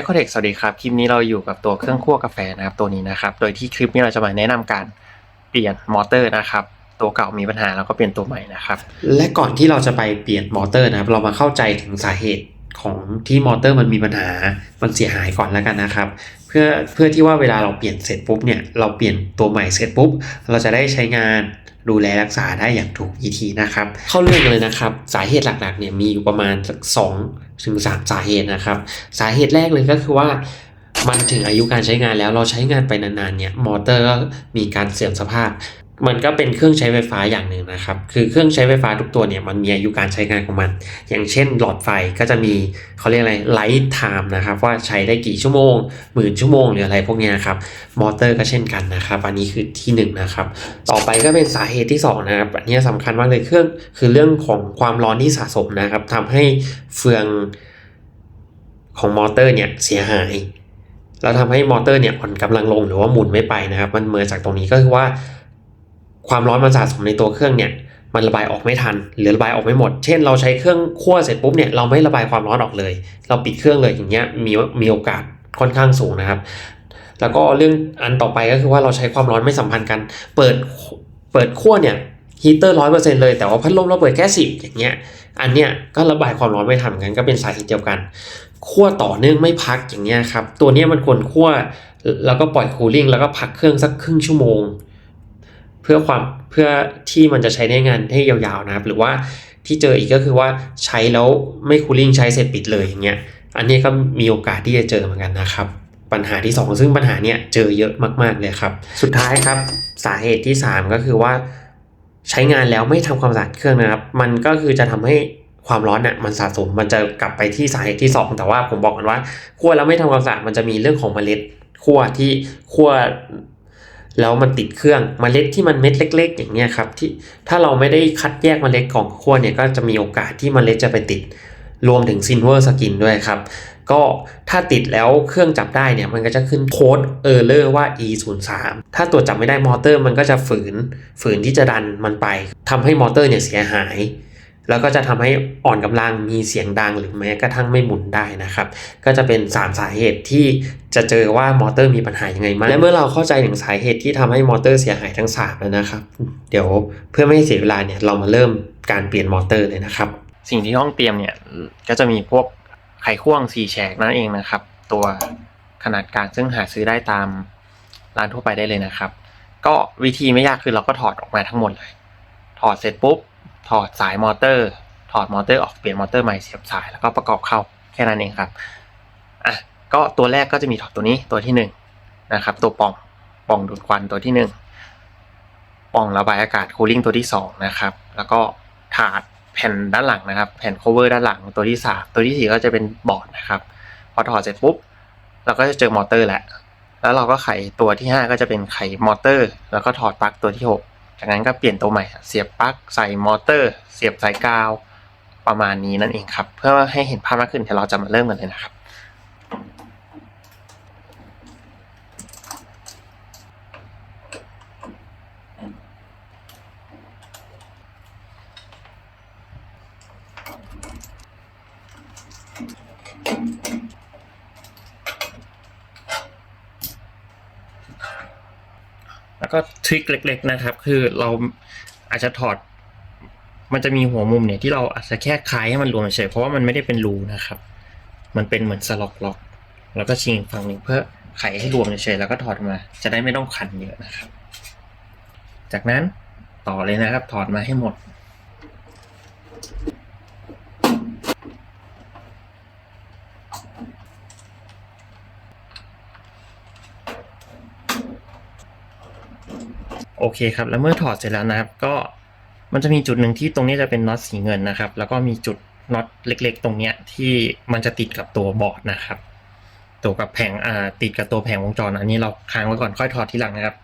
m c o t e c h สวัสดีครับ คลิปนี้เราอยู่กับตัวเครื่องคั่วกาแฟนะครับตัวนี้นะครับ โดยที่คลิปนี้เราจะมาแนะนำการเปลี่ยนมอเตอร์นะครับ ตัวเก่ามีปัญหาแล้วก็เปลี่ยนตัวใหม่นะครับ และก่อนที่เราจะไปเปลี่ยนมอเตอร์นะครับ เรามาเข้าใจถึงสาเหตุของที่มอเตอร์มันมีปัญหา มันเสียหายก่อนแล้วกันนะครับ เพื่อเพื่อที่ว่าเวลาเราเปลี่ยนเสร็จปุ๊บเนี่ยเราเปลี่ยนตัวใหม่เสร็จปุ๊บ เราจะได้ใช้งานดูแลรักษาได้อย่างถูกวิธีนะครับ เข้าเรื่องเลยนะครับ สาเหตุหลักๆเนี่ยมีอยู่ประมาณสักสอง ถึงสามสาเหตุนะครับ สาเหตุแรกเลยก็คือว่ามันถึงอายุการใช้งานแล้วเราใช้งานไปนานๆเนี่ยมอเตอร์ก็มีการเสื่อมสภาพ มันก็เป็นเครื่องใช้ไฟฟ้าอย่างหนึ่งนะครับ คือเครื่องใช้ไฟฟ้าทุกตัวเนี่ยมันมีอายุการใช้งานของมัน อย่างเช่นหลอดไฟก็จะมีเขาเรียกอะไรไลท์ไทม์นะครับว่าใช้ได้กี่ชั่วโมงหมื่นชั่วโมงหรืออะไรพวกนี้ครับ มอเตอร์ก็เช่นกันนะครับ อันนี้คือที่หนึ่งนะครับ ต่อไปก็เป็นสาเหตุที่สองนะครับ อันนี้สำคัญมากเลยเครื่องคือเรื่องของความร้อนที่สะสมนะครับทำให้เฟืองของมอเตอร์เนี่ยเสียหายแล้วทำให้มอเตอร์เนี่ยอ่อนกำลังลงหรือว่าหมุนไม่ไปนะครับ มันเมาจากตรงนี้ก็คือว่า ความร้อนมันสะสมในตัวเครื่องเนี่ยมันระบายออกไม่ทัน หรือระบายออกไม่หมด เช่น เราใช้เครื่องคั่วเสร็จปุ๊บเนี่ยเราไม่ระบายความร้อนออกเลย เราปิดเครื่องเลยอย่างเงี้ยมีมีโอกาสค่อนข้างสูงนะครับ แล้วก็เรื่องอันต่อไปก็คือว่าเราใช้ความร้อนไม่สัมพันธ์กัน เปิดเปิดขั้วเนี่ยฮีเตอร์ร้อยเปอร์เซ็นต์เลยแต่ว่าพัดลมเราเปิดแค่สิบอย่างเงี้ยอันเนี้ยก็ระบายความร้อนไม่ทันกันก็เป็นสาเหตุเดียวกันคั่วต่อเนื่องไม่พักอย่างเงี้ยครับตัวเนี้ยมันควรคั่วแล้วก็ปล่อยคูลิ่งแล้วก็พักเครื่องสักครึ่งชั่วโมง พื่อความเพื่อที่มันจะใช้ได้งานให้ยาวๆนะครับ หรือว่าที่เจออีกก็คือว่าใช้แล้วไม่คูลิ่งใช้เสร็จปิดเลยอย่างเงี้ยอันนี้ก็มีโอกาสที่จะเจอเหมือนกันนะครับ ปัญหาที่ 2 ซึ่งปัญหาเนี้ยเจอเยอะมากๆเลยครับ สุดท้ายครับสาเหตุที่ 3 ก็คือว่า ใช้งานแล้วไม่ทำความสะอาดเครื่องนะครับ มันก็คือจะทำให้ความร้อนเนี่ยมันสะสมมันจะกลับไปที่สาเหตุที่ 2 แต่ว่าผมบอกกันว่าคั่วแล้วไม่ทำความสะอาดมันจะมีเรื่องของเมล็ดคั่วที่คั่ว แล้วมันติดเครื่องเมล็ดที่มันเม็ดเล็ก ๆ อย่างเงี้ยครับที่ถ้าเราไม่ได้คัดแยกเมล็ดของคั่วเนี่ยก็จะมีโอกาสที่เมล็ดจะไปติดรวมถึงซินเวอร์สกินด้วยครับ ก็ถ้าติดแล้วเครื่องจับได้เนี่ยมันก็จะขึ้นโค้ดเออร์เลอร์ว่า e 0 3ถ้าตรวจจับไม่ได้มอเตอร์มันก็จะฝืนฝืนที่จะดันมันไปทำให้มอเตอร์เนี่ยเสียหาย แล้วก็จะทำให้อ่อนกำลังมีเสียงดังหรือแม้กระทั่งไม่หมุนได้นะครับ ก็จะเป็น 3 สาเหตุที่จะเจอว่ามอเตอร์มีปัญหายังไงบ้างและเมื่อเราเข้าใจถึงสาเหตุที่ทำให้มอเตอร์เสียหายทั้ง3แล้วนะครับ เดี๋ยวเพื่อไม่ให้เสียเวลาเนี่ยเรามาเริ่มการเปลี่ยนมอเตอร์เลยนะครับ สิ่งที่ห้องเตรียมเนี่ยก็จะมีพวกไขควงสีแฉกนั่นเองนะครับ ตัวขนาดกลางซึ่งหาซื้อได้ตามร้านทั่วไปได้เลยนะครับ ก็วิธีไม่ยากคือเราก็ถอดออกมาทั้งหมดเลย ถอดเสร็จปุ๊บ ถอดสายมอเตอร์ ถอดมอเตอร์ออกเปลี่ยนมอเตอร์ใหม่เสียบสายแล้วก็ประกอบเข้าแค่นั้นเองครับอะก็ตัวแรกก็จะมีถอดตัวนี้ตัวที่หนึ่งนะครับ ตัวป่องป่องดูดควันตัวที่หนึ่งปล่องระบายอากาศคูลิ่งตัวที่สองนะครับ แล้วก็ถาดแผ่นด้านหลังนะครับ แผ่น cover ด้านหลังตัวที่สามตัวที่สี่ก็จะเป็นบอร์ดนะครับพอถอดเสร็จปุ๊บเราก็จะเจอมอเตอร์แหละแล้วเราก็ไขตัวที่ห้าก็จะเป็นไขมอเตอร์ แล้วก็ถอดปลั๊กตัวที่หก จากนั้นก็เปลี่ยนตัวใหม่ เสียบปลั๊กใส่มอเตอร์ เสียบสายกาวประมาณนี้นั่นเองครับ เพื่อให้เห็นภาพมากขึ้นเดี๋ยวเราจะมาเริ่มกันเลยนะครับ แล้วก็ทริคเล็ก ๆนะครับ คือเราอาจจะถอด มันจะมีหัวมุมเนี่ยที่เราอาจจะแค่คลายให้มันรวมเฉยเพราะว่ามันไม่ได้เป็นรูนะครับ มันเป็นเหมือนสล็อกล็อก แล้วก็ชิงฝั่งหนึ่งเพื่อไขให้รวมเฉยแล้วก็ถอดมา จะได้ไม่ต้องขันเยอะนะครับ จากนั้นต่อเลยนะครับ ถอดมาให้หมด โอเคครับ แล้วเมื่อถอดเสร็จแล้วนะครับ ก็มันจะมีจุดหนึ่งที่ตรงนี้จะเป็นน็อตสีเงินนะครับ แล้วก็มีจุดน็อตเล็ก ๆ ตรงเนี้ยที่มันจะติดกับตัวบอร์ดนะครับ ตัวกับแผงอ่าติดกับตัวแผงวงจรอันนี้เราค้างไว้ก่อนค่อยถอดทีหลังนะครับ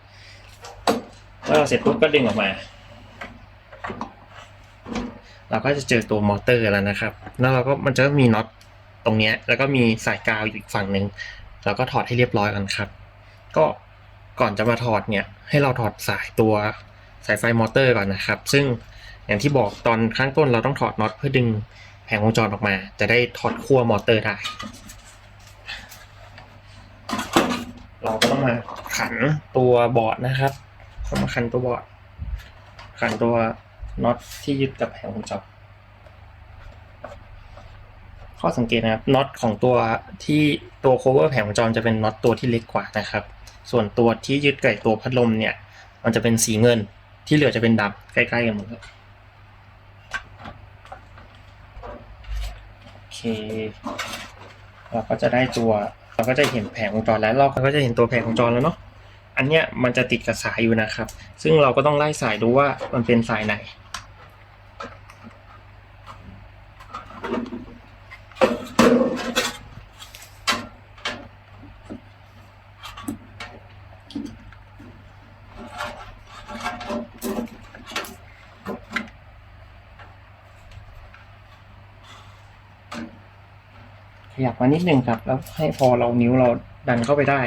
เมื่อเราเสร็จปุ๊บก็ดึงออกมา เราก็จะเจอตัวมอเตอร์แล้วนะครับ แล้วเราก็มันจะมีน็อตตรงเนี้ยแล้วก็มีสายกาวอยู่อีกฝั่งหนึ่งเราก็ถอดให้เรียบร้อยกันครับ ก็ ก่อนจะมาถอดเนี่ยให้เราถอดสายตัวสายไฟมอเตอร์ก่อนนะครับ ซึ่งอย่างที่บอกตอนข้างต้นเราต้องถอดน็อตเพื่อดึงแผงวงจรออกมา จะได้ถอดขั้วมอเตอร์ได้ เราก็ต้องมาขันตัวบอร์ดนะครับต้องมาขันตัวบอร์ดขันตัวน็อตที่ยึดกับแผงวงจร ข้อสังเกตนะครับน็อตของตัวที่ตัว cover แผงวงจรจะเป็นน็อตตัวที่เล็กกว่านะครับ ส่วนตัวที่ยึดไกับตัวพัดลมเนี่ย มันจะเป็นสีเงินที่เหลือจะเป็นดำใกล้ๆกันหมดโอเคเราก็จะได้ตัวเราก็จะเห็นแผงวงจรแล้วเราก็จะเห็นตัวแผงวงจรแล้วเนาะอันเนี้ยมันจะติดกับสายอยู่นะครับ ซึ่งเราก็ต้องไล่สายดูว่ามันเป็นสายไหน ยับมานิดนึงครับ แล้วให้พอเรานิ้วเราดันเข้าไปได้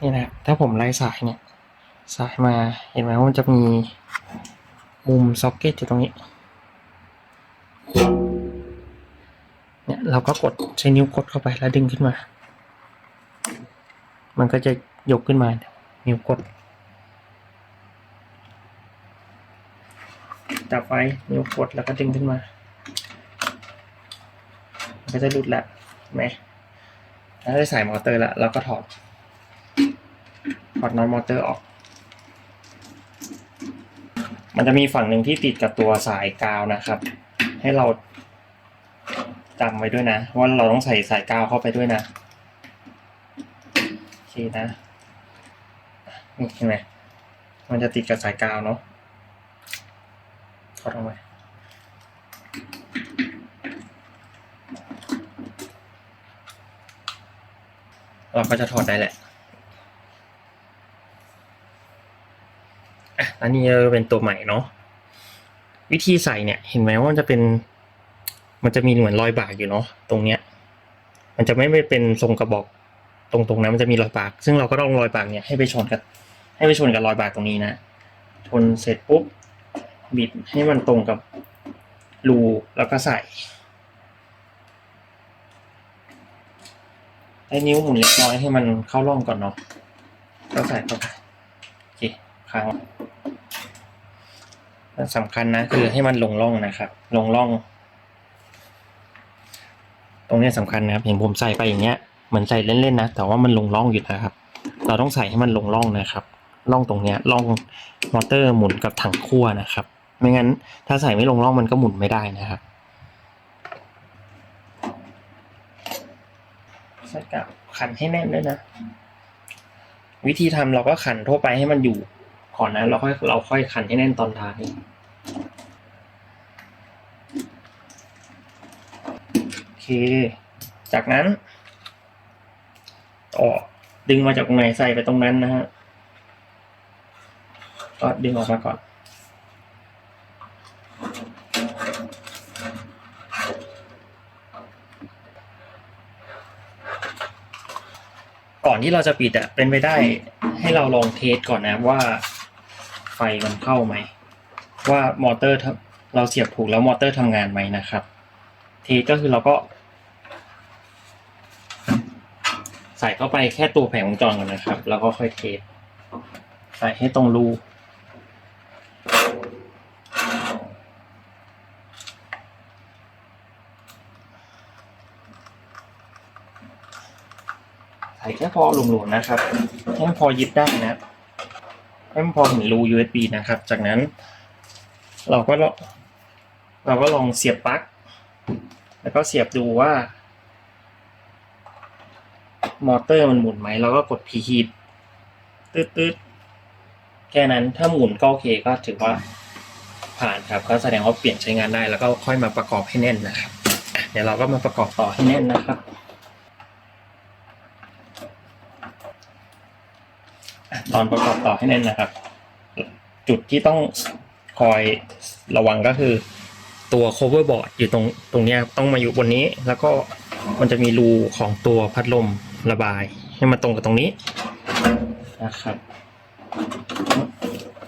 นี่นะถ้าผมไล่สายเนี่ย สายมาเห็นไหมว่ามันจะมีมุมซ็อกเก็ตอยู่ตรงนี้ เนี่ยเราก็กดใช้นิ้วกดเข้าไปแล้วดึงขึ้นมา มันก็จะยกขึ้นมา นิ้วกด จับไว้นิ้วกดแล้วก็ดึงขึ้นมามันก็จะหลุดแล้วเห็นไหมแล้วได้สายมอเตอร์แล้วเราก็ถอด ถอดน็อตมอเตอร์ออก มันจะมีฝั่งหนึ่งที่ติดกับตัวสายกาวนะครับ ให้เราจำไว้ด้วยนะ ว่าเราต้องใส่สายกาวเข้าไปด้วยนะโอเคนะนี่เห็นไหมมันจะติดกับสายกาวเนาะ ถอดออกมาเราก็จะถอดได้แหละอะอันนี้จะเป็นตัวใหม่เนาะวิธีใส่เนี่ย เห็นไหมว่ามันจะเป็น มันจะมีเหมือนรอยบากอยู่เนาะตรงเนี้ย มันจะไม่ไม่เป็นทรงกระบอก ตรงตรงนั้นมันจะมีรอยบาก ซึ่งเราก็ต้องรอยบากเนี่ยให้ไปชนกับให้ไปชนกับรอยบากตรงนี้นะชนเสร็จปุ๊บ บิดให้มันตรงกับรูแล้วก็ใส่ใช้นิ้วหมุนเล็กน้อยให้มันเข้าร่องก่อนเนาะก็ใส่เข้าไปโอเคค้างแล้วสำคัญนะคือให้มันลงร่องนะครับ ลงร่อง ตรงนี้สำคัญนะครับเห็นผมใส่ไปอย่างเงี้ยเหมือนใส่เล่นๆนะ แต่ว่ามันลงร่องอยู่นะครับ เราต้องใส่ให้มันลงร่องนะครับร่องตรงเนี้ยร่องมอเตอร์หมุนกับถังคั่วนะครับ ไม่งั้น ถ้าใส่ไม่ลงร่องมันก็หมุนไม่ได้นะครับใส่กับขันให้แน่นด้วยนะ วิธีทำเราก็ขันทั่วไปให้มันอยู่ก่อนนะเราค่อยเราค่อยขันให้แน่นตอนท้ายโอเค จากนั้นต่อดึงมาจากตรงไหนใส่ไปตรงนั้นนะฮะก็ดึงออกมาก่อน อนที่เราจะปิดอะเป็นไปได้ให้เราลองเทสก่อนนะว่าไฟมันเข้าไหม ว่ามอเตอร์เราเสียบถูกแล้วมอเตอร์ทำงานไหมนะครับ เทสก็คือเราก็ ใส่เข้าไปแค่ตัวแผงวงจรก่อนนะครับ แล้วก็ค่อยเทสใส่ให้ตรงรู แค่พอหลวมๆนะครับให้มันพอยึดได้นะให้มันพอถึงรู USB นะครับ จากนั้น เราก็เราก็ลองเสียบปลั๊กแล้วก็เสียบดูว่า มอเตอร์มันหมุนไหมเราก็กดพีฮีทตืดๆแค่นั้นถ้าหมุนก็โอเคก็ถือว่าผ่านครับ ก็แสดงว่าเปลี่ยนใช้งานได้แล้วก็ค่อยมาประกอบให้แน่นนะครับ เดี๋ยวเราก็มาประกอบต่อให้แน่นนะครับ ตอนประกอบต่อให้แน่นนะครับ จุดที่ต้องคอยระวังก็คือตัว cover board อยู่ตรงตรงนี้ต้องมาอยู่บนนี้ แล้วก็มันจะมีรูของตัวพัดลมระบาย ให้มันตรงกับตรงนี้นะครับ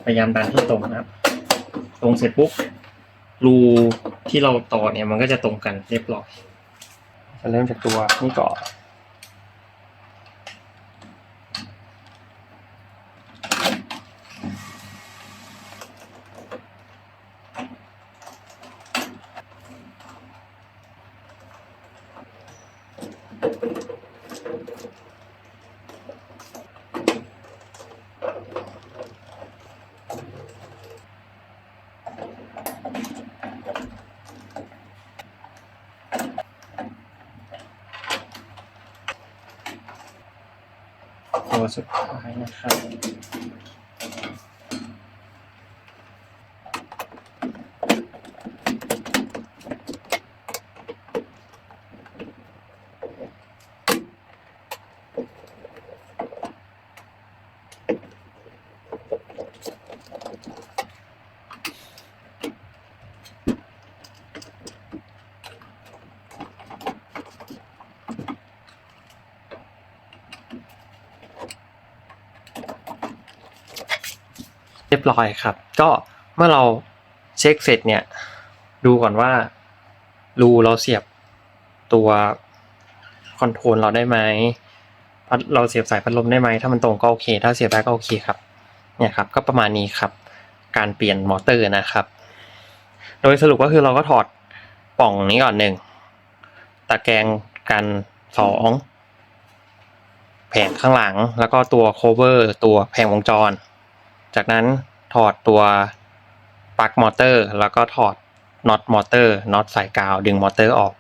พยายามดันให้ตรงนะครับ ตรงเสร็จปุ๊บรูที่เราต่อเนี่ยมันก็จะตรงกันเรียบร้อยมาเริ่มจากตัวนี่ก่อน cosec minus 5 บรียบร้อยครับ ก็เมื่อเราเช็คเสร็จเนี่ย ดูก่อนว่ารูเราเสียบตัวคอนโทรลเราได้ไหมพัดเราเสียบสายพัดลมได้ไหมถ้ามันตรงก็โอเค ถ้าเสียบได้ก็โอเคครับ เนี่ยครับ ก็ประมาณนี้ครับ การเปลี่ยนมอเตอร์นะครับ โดยสรุปก็คือเราก็ถอดป่องนี้ก่อนหนึ่งตะแกรงกันสองแผงข้างหลัง แล้วก็ตัวโคเวอร์ตัวแผงวงจร จากนั้น ถอดตัวปลั๊กมอเตอร์ แล้วก็ถอดน็อตมอเตอร์น็อตสายกาว ดึงมอเตอร์ออก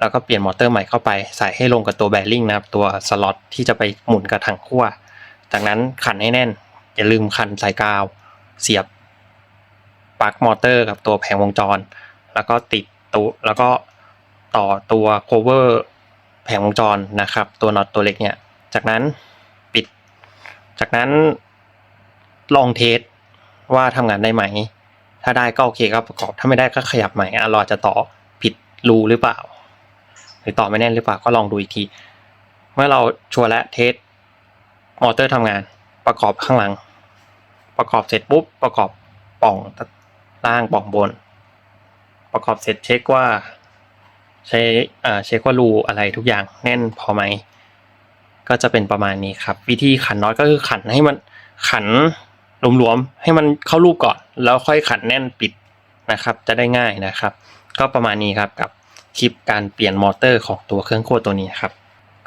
แล้วก็เปลี่ยนมอเตอร์ใหม่เข้าไป ใส่ให้ลงกับตัวแบริ่งนะครับ ตัวสล็อตที่จะไปหมุนกับถังขั้วจากนั้นขันให้แน่น อย่าลืมขันสายกาว เสียบปลั๊กมอเตอร์กับตัวแผงวงจร แล้วก็ติดตัวแล้วก็ต่อตัวโคเวอร์แผงวงจรนะครับ ตัวน็อตตัวเล็กเนี่ย จากนั้นปิด จากนั้นลองเทส ว่าทำงานได้ไหม ถ้าได้ก็โอเคก็ประกอบ ถ้าไม่ได้ก็ขยับใหม่อะรอจะต่อผิดรูหรือเปล่า หรือต่อไม่แน่นหรือเปล่าก็ลองดูอีกที เมื่อเราชัวร์และเทสมอเตอร์ทำงาน ประกอบข้างหลัง ประกอบเสร็จปุ๊บประกอบปล่องล่างปล่องบน ประกอบเสร็จเช็คว่าใช้อ่าเช็คว่ารูอะไรทุกอย่างแน่นพอไหม ก็จะเป็นประมาณนี้ครับ วิธีขันน็อตก็คือขันให้มันขัน หลวมๆให้มันเข้ารูปก่อน แล้วค่อยขันแน่นปิดนะครับ จะได้ง่ายนะครับ ก็ประมาณนี้ครับกับคลิปการเปลี่ยนมอเตอร์ของตัวเครื่องโคตรตัวนี้ครับ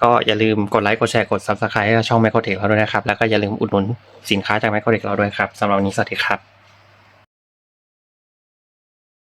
ก็อย่าลืมกดไลค์กดแชร์กด subscribe ให้กับช่อง m ม c r o t e c h เราด้วยนะครับ แล้วก็อย่าลืมอุดหนุนสินค้าจาก m ม c r o t e c h เราด้วยครับสำหรับวันนี้สวัสดีครับ